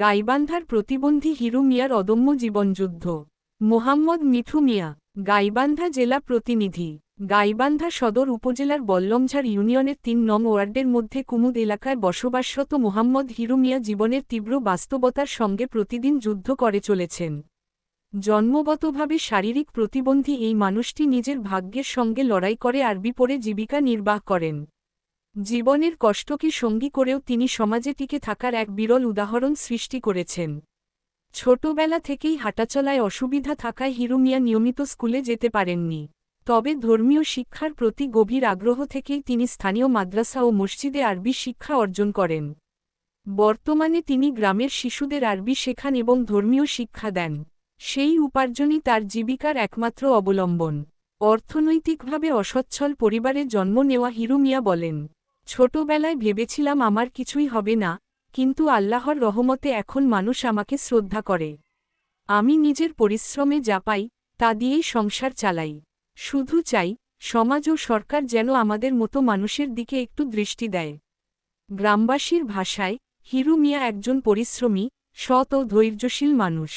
গাইবান্ধার প্রতিবন্ধী হিরু মিয়ার অদম্য জীবনযুদ্ধ। মোহাম্মদ মিঠু মিয়া, গাইবান্ধা জেলা প্রতিনিধি। গাইবান্ধা সদর উপজেলার বল্লমঝাড় ইউনিয়নের তিন নং ওয়ার্ডের মধ্যে কুমুদ এলাকায় বসবাসরত মোহাম্মদ হিরু মিয়া জীবনের তীব্র বাস্তবতার সঙ্গে প্রতিদিন যুদ্ধ করে চলেছেন। জন্মগতভাবে শারীরিক প্রতিবন্ধী এই মানুষটি নিজের ভাগ্যের সঙ্গে লড়াই করে আর বিপরে জীবিকা নির্বাহ করেন। জীবনের কষ্টকে সঙ্গী করেও তিনি সমাজে টিকে থাকার এক বিরল উদাহরণ সৃষ্টি করেছেন। ছোটবেলা থেকেই হাঁটাচলায় অসুবিধা থাকায় হিরু মিয়া নিয়মিত স্কুলে যেতে পারেননি। তবে ধর্মীয় শিক্ষার প্রতি গভীর আগ্রহ থেকেই তিনি স্থানীয় মাদ্রাসা ও মসজিদে আরবি শিক্ষা অর্জন করেন। বর্তমানে তিনি গ্রামের শিশুদের আরবি শেখান এবং ধর্মীয় শিক্ষা দেন। সেই উপার্জনই তার জীবিকার একমাত্র অবলম্বন। অর্থনৈতিকভাবে অসচ্ছল পরিবারে জন্ম নেওয়া হিরু মিয়া বলেন ছোটবেলায় ভেবেছিলাম আমার কিছুই হবে না, কিন্তু আল্লাহর রহমতে এখন মানুষ আমাকে শ্রদ্ধা করে। আমি নিজের পরিশ্রমে যা পাই, তা দিয়েই সংসার চালাই। শুধু চাই, সমাজ ও সরকার যেন আমাদের মতো মানুষের দিকে একটু দৃষ্টি দেয়। গ্রামবাসীর ভাষায়, হিরু মিয়া একজন পরিশ্রমী, সৎ ও ধৈর্যশীল মানুষ।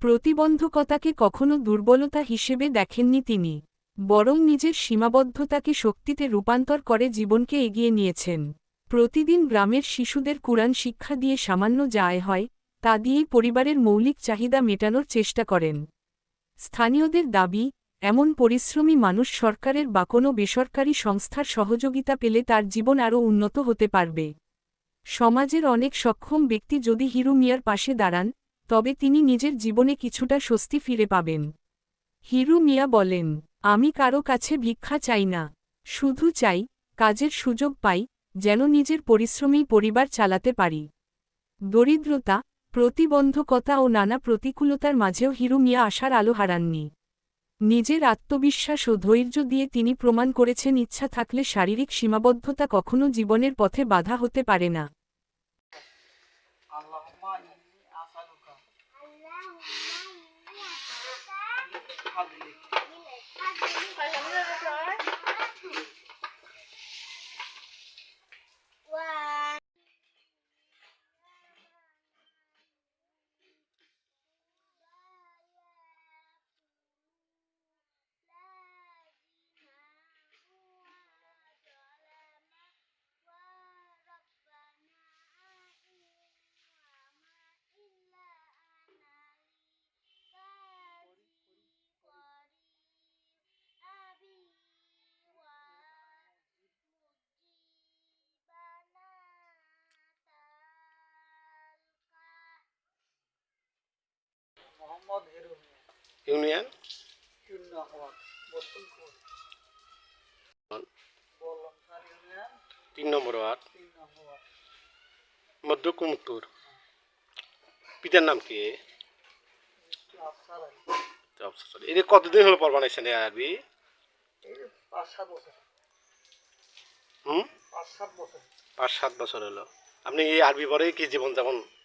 প্রতিবন্ধকতাকে কখনো দুর্বলতা হিসেবে দেখেননি তিনি। বরং নিজের সীমাবদ্ধতাকে শক্তিতে রূপান্তর করে জীবনকে এগিয়ে নিয়েছেন। প্রতিদিন গ্রামের শিশুদের কুরআন শিক্ষা দিয়ে সামান্য যা আয় হয়, তা দিয়েই পরিবারের মৌলিক চাহিদা মেটানোর চেষ্টা করেন। স্থানীয়দের দাবি, এমন পরিশ্রমী মানুষ সরকারের বা কোনো বেসরকারি সংস্থার সহযোগিতা পেলে তার জীবন আরও উন্নত হতে পারবে। সমাজের অনেক সক্ষম ব্যক্তি যদি হিরু মিয়ার পাশে দাঁড়ান, তবে তিনি নিজের জীবনে কিছুটা স্বস্তি ফিরে পাবেন। হিরু মিয়া বলেন আমি কারও কাছে ভিক্ষা চাই না শুধু চাই কাজের সুযোগ পাই যেন নিজের পরিশ্রমেই পরিবার চালাতে পারি। দরিদ্রতা প্রতিবন্ধকতা ও নানা প্রতিকূলতার মাঝেও হিরু মিয়া আশার আলো হারাননি। নিজের আত্মবিশ্বাস ও ধৈর্য দিয়ে তিনি প্রমাণ করেছেন ইচ্ছা থাকলে শারীরিক সীমাবদ্ধতা কখনো জীবনের পথে বাধা হতে পারে না। Thank you. মোহাম্মদ ইউনিয়ন? তিন নম্বর ওয়ার্ড। মধ্য কুমুত্তর পিতার নাম কি? আফসার কতদিন হলো পর বানাইছেন এই আরবি? এই পাঁচ সাত বছর। হুম? পাঁচ সাত বছর। হলো। আপনি এই আরবি পরে কি জীবন যেমন না করি